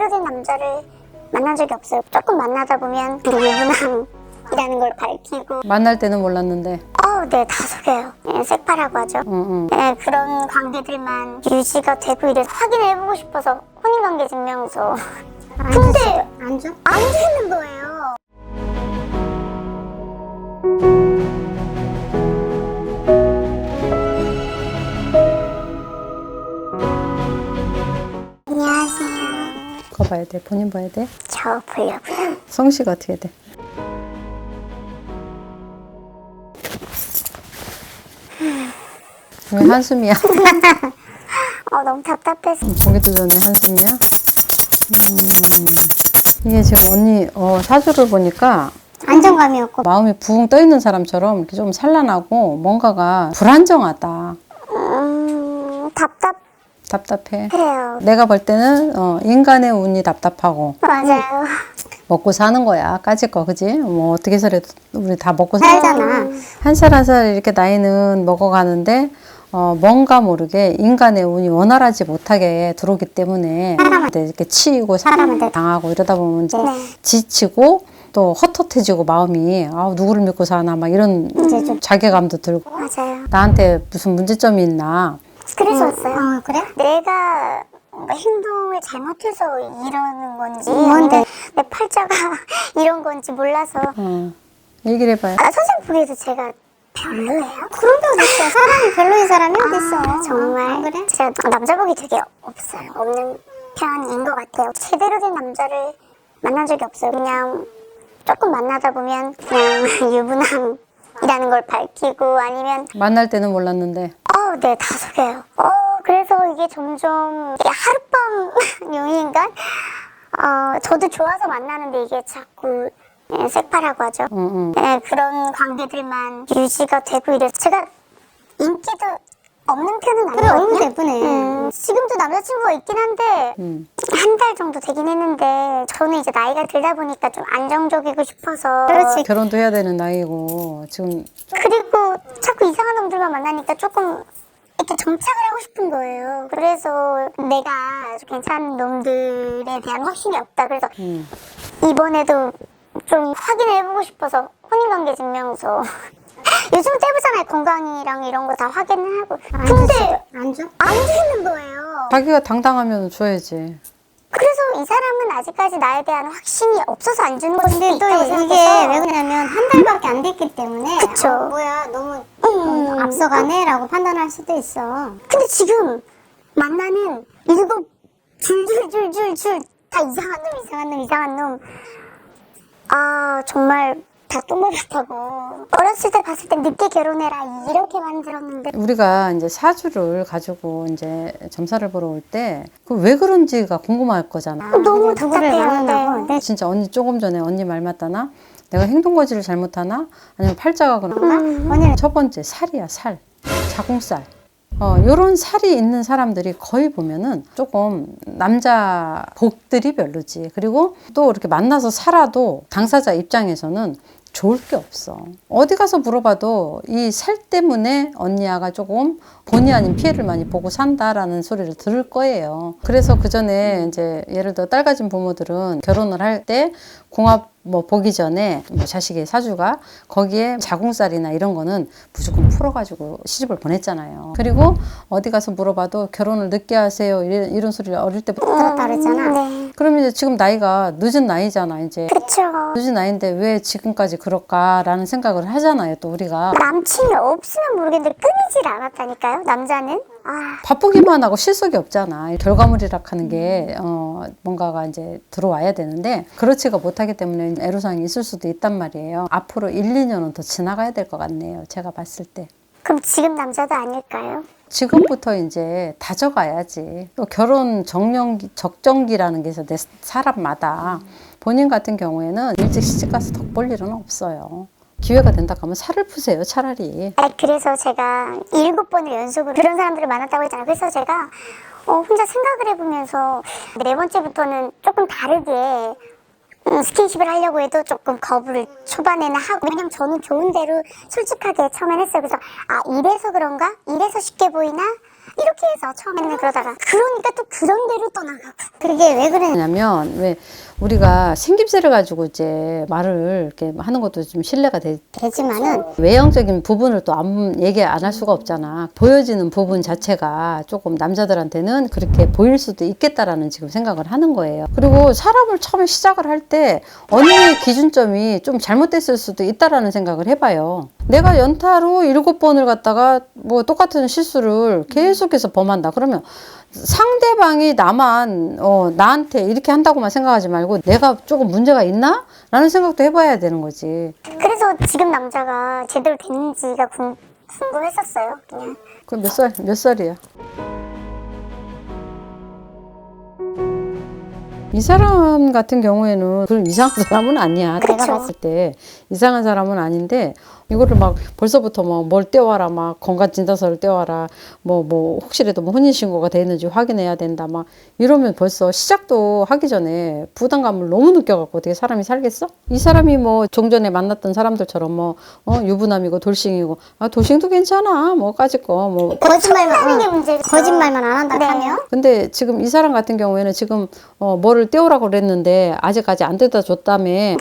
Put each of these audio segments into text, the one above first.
제대로 된 남자를 만난 적이 없어요. 조금 만나다 보면 그 유부남이라는 걸 밝히고 만날 때는 몰랐는데. 어, 네, 다 속여요. 네, 색파라고 하죠. 응, 응. 네, 그런 관계들만 유지가 되고 이래서 확인해보고 싶어서 혼인관계 증명서 근데 안 줘? 안 되는 거예요. 봐야 돼. 본인 봐야 돼. 저 보려고요. 성씨가 어떻게 돼? 왜 한숨이야? 어, 너무 답답해서. 보기도 전에 한숨이야? 음, 이게 지금 언니 어, 사주를 보니까 안정감이 없고 마음이 붕 떠 있는 사람처럼 이렇게 좀 산란하고 뭔가가 불안정하다. 음, 답답해요. 답답해. 내가 볼 때는 어, 인간의 운이 답답하고 맞아요. 먹고 사는 거야. 까짓 거, 그지? 뭐 어떻게 해서라도 우리 다 먹고 살잖아. 한 살 한 살 이렇게 나이는 먹어가는데 어, 뭔가 모르게 인간의 운이 원활하지 못하게 들어오기 때문에 이제 이렇게 치이고 사람한테 당하고 이러다 보면 이제 네. 지치고 또 헛헛해지고 마음이 아 누구를 믿고 사나 막 이런 자괴감도 들고 맞아요. 나한테 무슨 문제점이 있나 그래서 왔어요. 어, 그래? 내가 뭔가 행동을 잘못해서 이러는 건지 뭔데? 내 팔자가 이런 건지 몰라서 어, 얘기를 해봐요. 아, 선생님 보기에도 제가 별로예요? 그런 게 어딨어 사람이 별로인 사람이 어딨어 아, 정말 어, 그래? 제가 남자 복이 되게 없어요. 없는 편인 것 같아요. 제대로 된 남자를 만난 적이 없어요. 그냥 조금 만나다 보면 그냥 유부남이라는 걸 밝히고 아니면 만날 때는 몰랐는데 어, 네, 다 속여요. 어, 그래서 이게 점점 하룻밤 용인간? 어, 저도 좋아서 만나는데 이게 자꾸 예, 색파라고 하죠. 응, 응. 예, 그런 관계들만 유지가 되고 이래서 제가 인기도 없는 편은 아니거든요. 얼굴 예쁘네 음, 지금도 남자친구가 있긴 한데 음. 한달 정도 되긴 했는데 저는 이제 나이가 들다 보니까 좀 안정적이고 싶어서 그렇지. 결혼도 해야 되는 나이고 지금 그리고 자꾸 이상한 놈들만 만나니까 조금 이렇게 정착을 하고 싶은 거예요. 그래서 내가 괜찮은 놈들에 대한 확신이 없다. 그래서 음. 이번에도 좀 확인해보고 싶어서 혼인관계 증명서. 요즘 떼보잖아요. 건강이랑 이런 거 다 확인을 하고. 근데 안 줘? 안 되는 거예요. 자기가 당당하면 줘야지. 그래서 이 사람은 아직까지 나에 대한 확신이 없어서 안 주는 근데 또 이게 생각해서. 왜 그러냐면 한 달밖에 안 됐기 때문에 그쵸. 어, 뭐야 너무 음. 어, 앞서가네라고 판단할 수도 있어 근데 지금 만나는 일곱 줄줄줄줄줄 다 이상한 놈 이상한 놈 이상한 놈. 아 정말 다 똥먹었다고. 어렸을 때 봤을 때 늦게 결혼해라 이렇게 만 들었는데 우리가 이제 사주를 가지고 이제 점사를 보러 올 때 그 왜 그런지가 궁금할 거잖아. 너무 답답해요. 네. 내 진짜 언니 조금 전에 언니 말 맞다나? 내가 행동 거지를 잘못하나? 아니면 팔자가 그런가? 언니는 첫 번째 살이야 살, 자궁살. 어, 요런 살이 있는 사람들이 거의 보면은 조금 남자 복들이 별로지. 그리고 또 이렇게 만나서 살아도 당사자 입장에서는 좋을 게 없어. 어디 가서 물어봐도 이 살 때문에 언니야가 조금 본의 아닌 피해를 많이 보고 산다라는 소리를 들을 거예요. 그래서 그 전에 이제 예를 들어 딸 가진 부모들은 결혼을 할 때 궁합 뭐 보기 전에 뭐 자식의 사주가 거기에 자궁살이나 이런 거는 무조건 풀어가지고 시집을 보냈잖아요. 그리고 어디 가서 물어봐도 결혼을 늦게 하세요 이런, 이런 소리를 어릴 때부터 들었다 그랬잖아 네. 그러면 이제 지금 나이가 늦은 나이잖아 이제 그쵸. 늦은 나이인데 왜 지금까지 그럴까라는 생각을 하잖아요 또 우리가 남친이 없으면 모르겠는데 끊이질 않았다니까요. 남자는 아 바쁘기만 하고 실속이 없잖아. 결과물이라 하는 게, 어, 뭔가가 이제 들어와야 되는데, 그렇지가 못하기 때문에 애로사항이 있을 수도 있단 말이에요. 앞으로 1, 2년은 더 지나가야 될 것 같네요. 제가 봤을 때. 그럼 지금 남자도 아닐까요? 지금부터 이제 다져가야지. 또 결혼 정년기, 적정기라는 게 있어, 내 사람마다. 본인 같은 경우에는 일찍 시집가서 덕 볼 일은 없어요. 기회가 된다 하면 살을 푸세요, 차라리. 아, 그래서 제가 일곱 번을 연속으로 그런 사람들을 만났다고 했잖아요. 그래서 제가 어, 혼자 생각을 해보면서 네 번째부터는 조금 다르게 음, 스킨십을 하려고 해도 조금 거부를 초반에는 하고 왜냐면 저는 좋은 대로 솔직하게 처음엔 했어요. 그래서 아 이래서 그런가? 이래서 쉽게 보이나? 이렇게 해서 처음에는 그러다가 그러니까 또 그런 데로 떠나가고 그게 왜 그래? 왜냐면 왜 우리가 생김새를 가지고 이제 말을 이렇게 하는 것도 좀 신뢰가 되, 되지만은 외형적인 부분을 또 안 얘기 안 할 수가 없잖아. 보여지는 부분 자체가 조금 남자들한테는 그렇게 보일 수도 있겠다라는 지금 생각을 하는 거예요. 그리고 사람을 처음에 시작을 할때 언니의 기준점이 좀 잘못됐을 수도 있다라는 생각을 해봐요. 내가 연타로 일곱 번을 갖다가 뭐 똑같은 실수를 계속해서 범한다. 그러면 상대방이 나만 어, 나한테 이렇게 한다고만 생각하지 말고 내가 조금 문제가 있나? 라는 생각도 해봐야 되는 거지. 그래서 지금 남자가 제대로 됐는지가 궁, 궁금했었어요 그냥 그럼 몇 살, 몇 살이야? 이 사람 같은 경우에는 그런 이상한 사람은 아니야. 내가. 봤을 때 이상한 사람은 아닌데 이거를 막 벌써부터 뭐 뭘 떼와라 막 건강 진단서를 떼와라 뭐 뭐 혹시라도 뭐 혼인 신고가 되는지 확인해야 된다 막 이러면 벌써 시작도 하기 전에 부담감을 너무 느껴갖고 어떻게 사람이 살겠어? 이 사람이 뭐 종전에 만났던 사람들처럼 뭐 어, 유부남이고 돌싱이고 아 돌싱도 괜찮아 뭐 까짓 거뭐. 거짓말만 하는 게 어, 문제죠. 거짓말만 안 한다 네. 하면? 근데 지금 이 사람 같은 경우에는 지금 어, 뭐를 떼오라고 그랬는데 아직까지 안 떼다 줬다며 네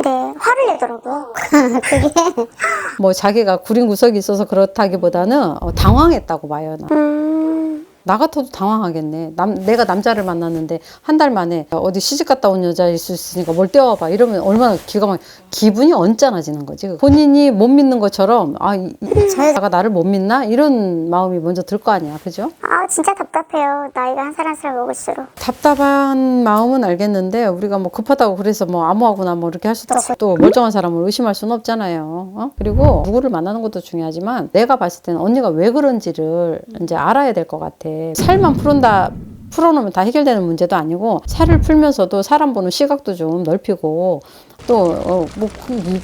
화를 내더라고 뭐 자기가 구린 구석이 있어서 그렇다기보다는 어, 당황했다고 봐요. 나. 음 나 같아도 당황하겠네. 남, 내가 남자를 만났는데 한 달 만에 어디 시집 갔다 온 여자일 수 있으니까 뭘 떼와봐. 이러면 얼마나 기가 막 기분이 언짢아지는 거지. 본인이 못 믿는 것처럼 아, 이, 이 여자가 나를 못 믿나? 이런 마음이 먼저 들 거 아니야. 그죠? 아 진짜 답답해요 나이가 한 살 한 살 먹을수록 답답한 마음은 알겠는데 우리가 뭐 급하다고 그래서 뭐 아무하고나 뭐 이렇게 할 수도 없고 또 멀쩡한 사람을 의심할 수는 없잖아요. 어? 그리고 누구를 만나는 것도 중요하지만 내가 봤을 때는 언니가 왜 그런지를 이제 알아야 될 것 같아. 살만 풀은다. 풀어놓으면 다 해결되는 문제도 아니고 살을 풀면서도 사람 보는 시각도 좀 넓히고 또뭐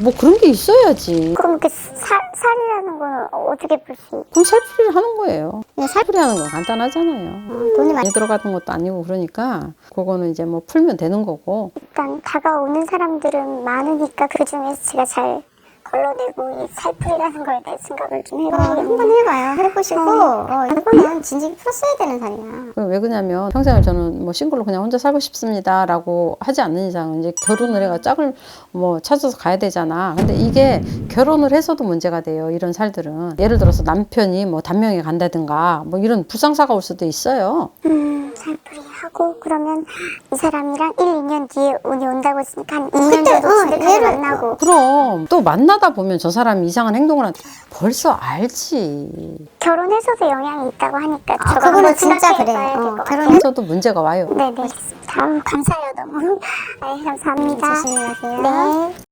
뭐 그런 게 있어야지. 그럼 그 살, 살이라는 건 어떻게 풀 수? 그럼 살풀이를 하는 거예요. 살 살풀이 하는 건 간단하잖아요. 돈이 많이 많이 들어가는 것도 아니고 그러니까 그거는 이제 뭐 풀면 되는 거고 일단 다가오는 사람들은 많으니까 그 중에서 제가 잘 걸러내고 이 살풀이라는 거에 대해 생각을 좀 어, 한번. 해봐요 해보시고 어, 이거는 진작에 풀었어야 되는 살이야 그왜 그러냐면 평생을 저는 뭐 싱글로 그냥 혼자 살고 싶습니다라고 하지 않는 이상 이제 결혼을 해가 짝을 뭐 찾아서 가야 되잖아. 근데 이게 결혼을 해서도 문제가 돼요. 이런 살들은 예를 들어서 남편이 뭐 단명에 간다든가 뭐 이런 불상사가 올 수도 있어요. 음, 살풀이 하고 그러면 이 사람이랑 1, 2년 뒤에 운이 온다고 했으니까 한 2년 그때, 정도 어, 얘를- 만나고 그럼 또 만나 다 보면 저 사람이 이상한 행동을 한 벌써 알지. 결혼해서도 영향이 있다고 하니까 아, 저거 그거는 한번 진짜 생각해 그래. 봐야 어, 같아요. 결혼- 해서도 문제가 와요. 네네. 다음 감사해요 너무. 네, 감사합니다. 조심히 가세요 네.